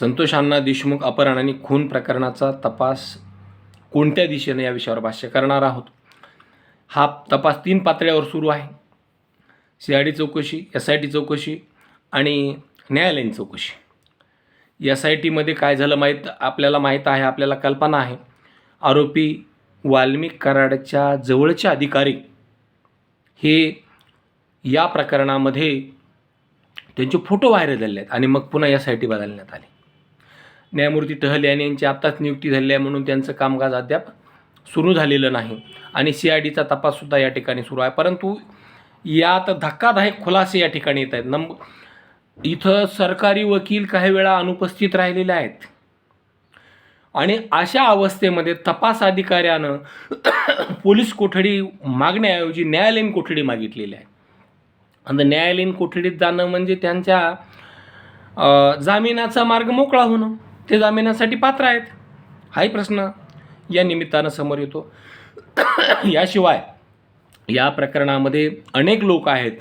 संतोष अण्णा देशमुख अपहरण आणि खून प्रकरणाचा तपास कोणत्या दिशेने या विषयावर भाष्य करणार आहोत? हा तपास तीन पातळ्यावर सुरू आहे. सी आय डी चौकशी एस आय टी चौकशी आणि न्यायालयीन चौकशी. एस आय टीमध्ये काय झालं माहीत आपल्याला माहीत आहे आपल्याला कल्पना आहे. आरोपी वाल्मिक कराडच्या जवळचे अधिकारी हे या प्रकरणामध्ये त्यांचे फोटो व्हायरल झाले आहेत आणि मग पुन्हा एस आय टी बदलण्यात आली. न्यायमूर्ती टहल यांची आत्ताच नियुक्ती झाली आहे म्हणून त्यांचं कामकाज अद्याप सुरू झालेलं नाही. आणि सी आय डीचा तपाससुद्धा या ठिकाणी सुरू आहे. परंतु यात धक्कादायक खुलासे या ठिकाणी येत आहेत. नंब इथं सरकारी वकील काही वेळा अनुपस्थित राहिलेले आहेत. आणि अशा अवस्थेमध्ये तपास अधिकाऱ्यानं पोलीस कोठडी मागण्याऐवजी न्यायालयीन कोठडी मागितलेली आहे. आणि न्यायालयीन कोठडीत जाणं म्हणजे त्यांच्या जामिनाचा मार्ग मोकळा होणं. ते जामिनासाठी पात्र आहेत. हाही प्रश्न या निमित्तानं समोर येतो. याशिवाय या प्रकरणामध्ये अनेक लोक आहेत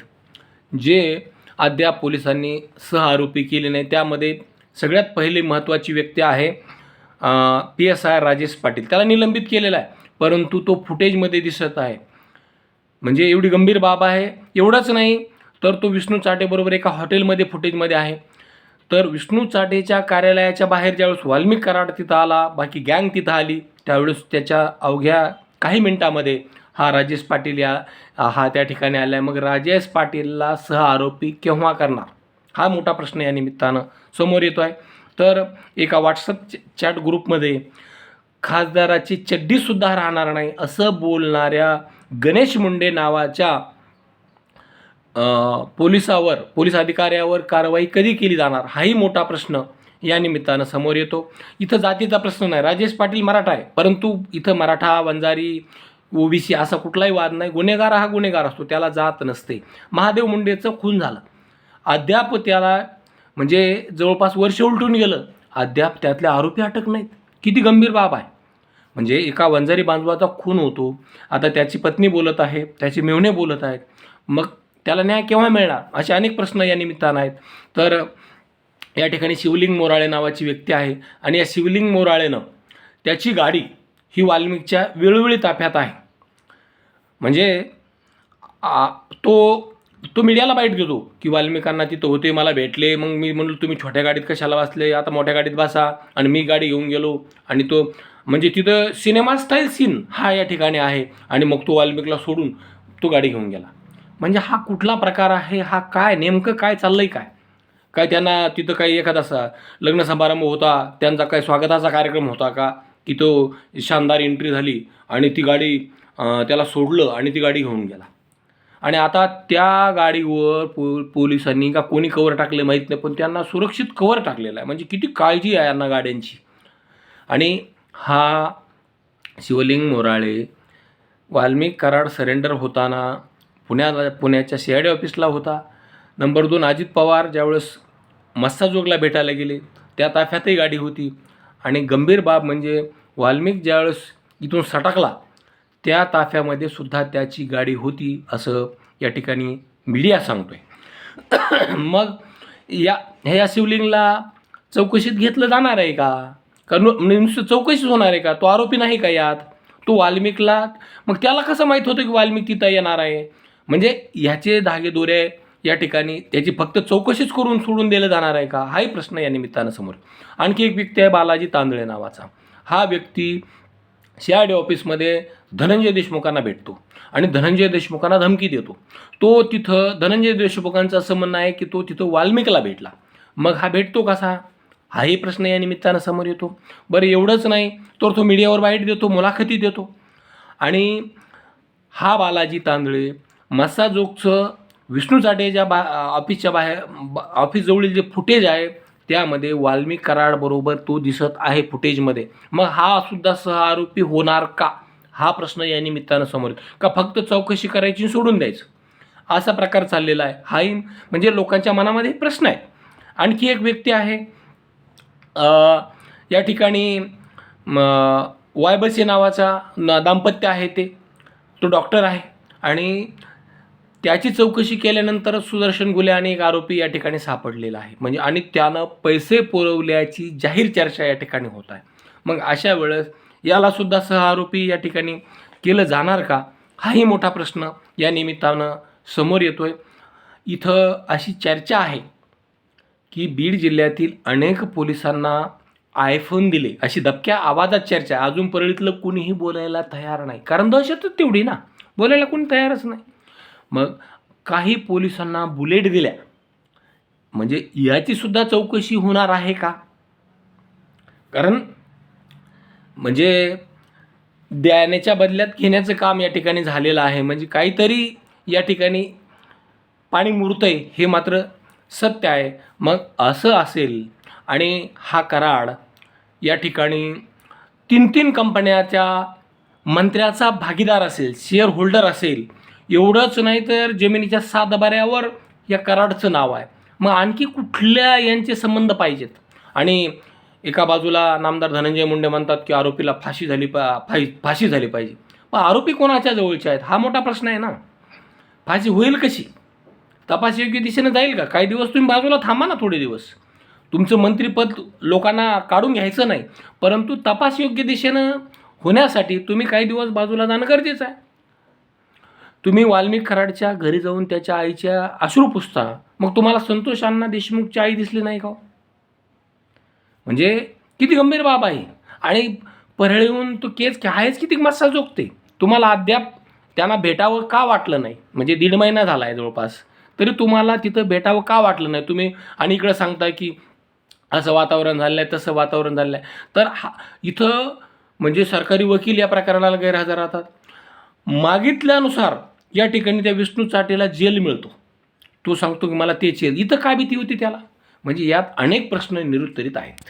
जे अद्याप पोलिसांनी सह आरोपी केले नाही. त्यामध्ये सगळ्यात पहिली महत्त्वाची व्यक्ती आहे P S I Rajesh Patil. त्याला निलंबित केलेला आहे परंतु तो फुटेजमध्ये दिसत आहे. म्हणजे एवढी गंभीर बाब आहे एवढंच नाही तर तो विष्णू चाटेबरोबर एका हॉटेलमध्ये फुटेजमध्ये आहे. तर विष्णू चाटेच्या कार्यालयाच्या बाहेर ज्यावेळेस वाल्मिक कराड तिथं आला बाकी गँग तिथं आली त्यावेळेस त्याच्या अवघ्या काही मिनिटामध्ये हा राजेश पाटील या हा त्या ठिकाणी आला. आहे मग राजेश पाटीलला सह आरोपी केव्हा करणार? हा मोठा प्रश्न या निमित्तानं समोर येतो आहे तर एका व्हॉट्सअप च- चॅट ग्रुपमध्ये खासदाराची चड्डीसुद्धा राहणार नाही असं बोलणाऱ्या गणेश मुंडे नावाच्या पोलिसावर पोलीस अधिकाऱ्यावर कारवाई कधी केली जाणार? हाही मोठा प्रश्न या निमित्तानं समोर येतो. इथं जातीचा प्रश्न नाही. राजेश पाटील मराठा आहे. परंतु इथं मराठा वंजारी ओबीसी असा कुठलाही वाद नाही. गुन्हेगार हा गुन्हेगार असतो. त्याला जात नसते. महादेव मुंडेचं खून झालं. अद्याप त्याला म्हणजे जवळपास वर्ष उलटून गेलं. अद्याप त्यातले आरोपी अटक नाहीत. किती गंभीर बाब आहे. म्हणजे एका वंजारी बांधवाचा खून होतो. आता त्याची पत्नी बोलत आहे. त्याची मेवणे बोलत आहेत. मग त्याला न्याय केव्हा मिळणार? असे अनेक प्रश्न या निमित्तानं आहेत. तर या ठिकाणी शिवलिंग मोराळे नावाची व्यक्ती आहे आणि या शिवलिंग मोराळेनं त्याची गाडी ही वाल्मिकच्या वेळोवेळी ताफ्यात आहे. म्हणजे आ, तो तो मीडियाला बाईट देतो की वाल्मिकांना तिथं होते मला भेटले मग मी म्हणलो तुम्ही छोट्या गाडीत कशाला बसले? आता मोठ्या गाडीत बसा. आणि मी गाडी घेऊन गेलो. आणि तो म्हणजे तिथं सिनेमा स्टाईल सीन हा या ठिकाणी आहे. आणि मग तो वाल्मिकला सोडून तो गाडी घेऊन गेला. म्हणजे हा कुठला प्रकार आहे हा काय नेमकं काय चाललंय काय? काय त्यांना तिथं काही एखादा असा लग्न समारंभ होता त्यांचा काय स्वागताचा कार्यक्रम होता का? की तो शानदार एंट्री झाली आणि ती गाडी त्याला सोडलं आणि ती गाडी घेऊन गेला. आणि आता त्या गाडीवर पो पोलिसांनी का कोणी कवर टाकले माहीत नाही पण त्यांना सुरक्षित कवर टाकलेला आहे. म्हणजे किती काळजी आहे यांना गाड्यांची. आणि हा शिवलिंग मोराळे वाल्मिक कराड सरेंडर होताना पुण्याला पुण्याच्या सी आय डी ऑफिसला होता. नंबर दोन अजित पवार ज्यावेळेस मस्साजोगला भेटायला गेले त्या ताफ्यातही गाडी होती. आणि गंभीर बाब म्हणजे वाल्मिक ज्यावेळेस इथून सटकला त्या ताफ्यामध्ये सुद्धा त्याची गाडी होती असं या ठिकाणी मीडिया सांगतोय. मग या ह्या शिवलिंगला चौकशीत घेतलं जाणार आहे का? का म्हणजे नुसतं चौकशीच होणार आहे का? तो आरोपी नाही का यात? तो वाल्मिकला मग त्याला कसं माहीत होतं की वाल्मिक तिथं येणार आहे? म्हणजे ह्याचे धागे दोरे या ठिकाणी त्याची फक्त चौकशीच करून सोडून दिलं जाणार आहे का? हाही प्रश्न या निमित्तानं समोर. आणखी एक व्यक्ती आहे बालाजी तांदळे नावाचा. हा व्यक्ती सी आय डी ऑफिसमध्ये धनंजय देशमुखांना भेटतो आणि धनंजय देशमुखांना धमकी देतो. तो तिथं धनंजय देशमुखांचं असं म्हणणं आहे की तो तिथं वाल्मिकला भेटला. मग हा भेटतो कसा? हाही प्रश्न या निमित्तानं समोर येतो. बरं एवढंच नाही तर तो मीडियावर वाईट देतो मुलाखती देतो. आणि हा बालाजी तांदळे मस्साजोगचं विष्णू जाडेजा बा ऑफिसच्या बाहेर ऑफिसजवळील जे फुटेज आहे त्यामध्ये वाल्मिक कराडबरोबर तो दिसत आहे फुटेजमध्ये. मग हा सुद्धा सह आरोपी होणार का? हा प्रश्न या निमित्तानं समोर का फक्त चौकशी करायची सोडून द्यायचं? असा प्रकार चाललेला आहे. हाही म्हणजे लोकांच्या मनामध्ये प्रश्न आहे. आणखी एक व्यक्ती आहे. या ठिकाणी म, वायबसी नावाचा न दाम्पत्य आहे ते. तो डॉक्टर आहे. आणि त्याची चौकशी केल्यानंतर सुदर्शन गुले आणि एक आरोपी या ठिकाणी सापडलेला आहे. म्हणजे आणि त्यानं पैसे पुरवल्याची जाहीर चर्चा या ठिकाणी होत आहे. मग अशा वेळेस यालासुद्धा सह आरोपी या ठिकाणी केलं जाणार का? हाही मोठा प्रश्न या निमित्तानं समोर येतोय. इथं अशी चर्चा आहे की बीड जिल्ह्यातील अनेक पोलिसांना आयफोन दिले. अशी दबक्या आवाजात चर्चा. अजून परळीतलं कुणीही बोलायला तयार नाही. कारण दहशतच तेवढी ना. बोलायला कोणी तयारच नाही. मग काही पोलिसांना बुलेट दिल्या. म्हणजे याचीसुद्धा चौकशी होणार आहे का? कारण म्हणजे द्याण्याच्या बदल्यात घेण्याचं काम या ठिकाणी झालेलं आहे. म्हणजे काहीतरी या ठिकाणी पाणी मुरतंय हे मात्र सत्य आहे. मग असं असेल आणि हा कराड या ठिकाणी तीन तीन कंपन्याच्या मंत्र्याचा भागीदार असेल शेअर होल्डर असेल एवढंच नाही तर जमिनीच्या सातबाऱ्यावर या कराडचं नाव आहे. मग आणखी कुठल्या यांचे संबंध पाहिजेत? आणि एका बाजूला नामदार धनंजय मुंडे म्हणतात की आरोपीला फाशी झाली पा फाशी फाशी झाली पाहिजे. मग आरोपी कोणाच्या जवळचे आहेत? हा मोठा प्रश्न आहे ना. फाशी होईल कशी? तपास योग्य दिशेनं जाईल का? काही दिवस तुम्ही बाजूला थांबा ना थोडे दिवस. तुमचं मंत्रिपद लोकांना काढून घ्यायचं नाही. परंतु तपास योग्य दिशेनं होण्यासाठी तुम्ही काही दिवस बाजूला जाणं गरजेचं आहे. तुम्ही वाल्मिक कराडच्या घरी जाऊन त्याच्या आईच्या अश्रू पुसता मग तुम्हाला संतोष अण्णा देशमुखची आई दिसली नाही का हो? म्हणजे किती गंभीर बाब आहे. आणि परळीहून तो केस आहेच किती मस्सा जोगते तुम्हाला अद्याप त्यांना भेटावं का वाटलं नाही? म्हणजे दीड महिना झाला आहे जवळपास. तरी तुम्हाला तिथं भेटावं का वाटलं नाही? तुम्ही आणि इकडं सांगता की असं वातावरण झालं आहे तसं वातावरण झालं आहे तर हा इथं म्हणजे सरकारी वकील या प्रकरणाला गैरहजर राहतात. मागितल्यानुसार या ठिकाणी त्या विष्णू चाटेला जेल मिळतो. तो सांगतो की मला ते जेल. इथं काय भीती होती त्याला? म्हणजे यात अनेक प्रश्न निरुत्तरित आहेत.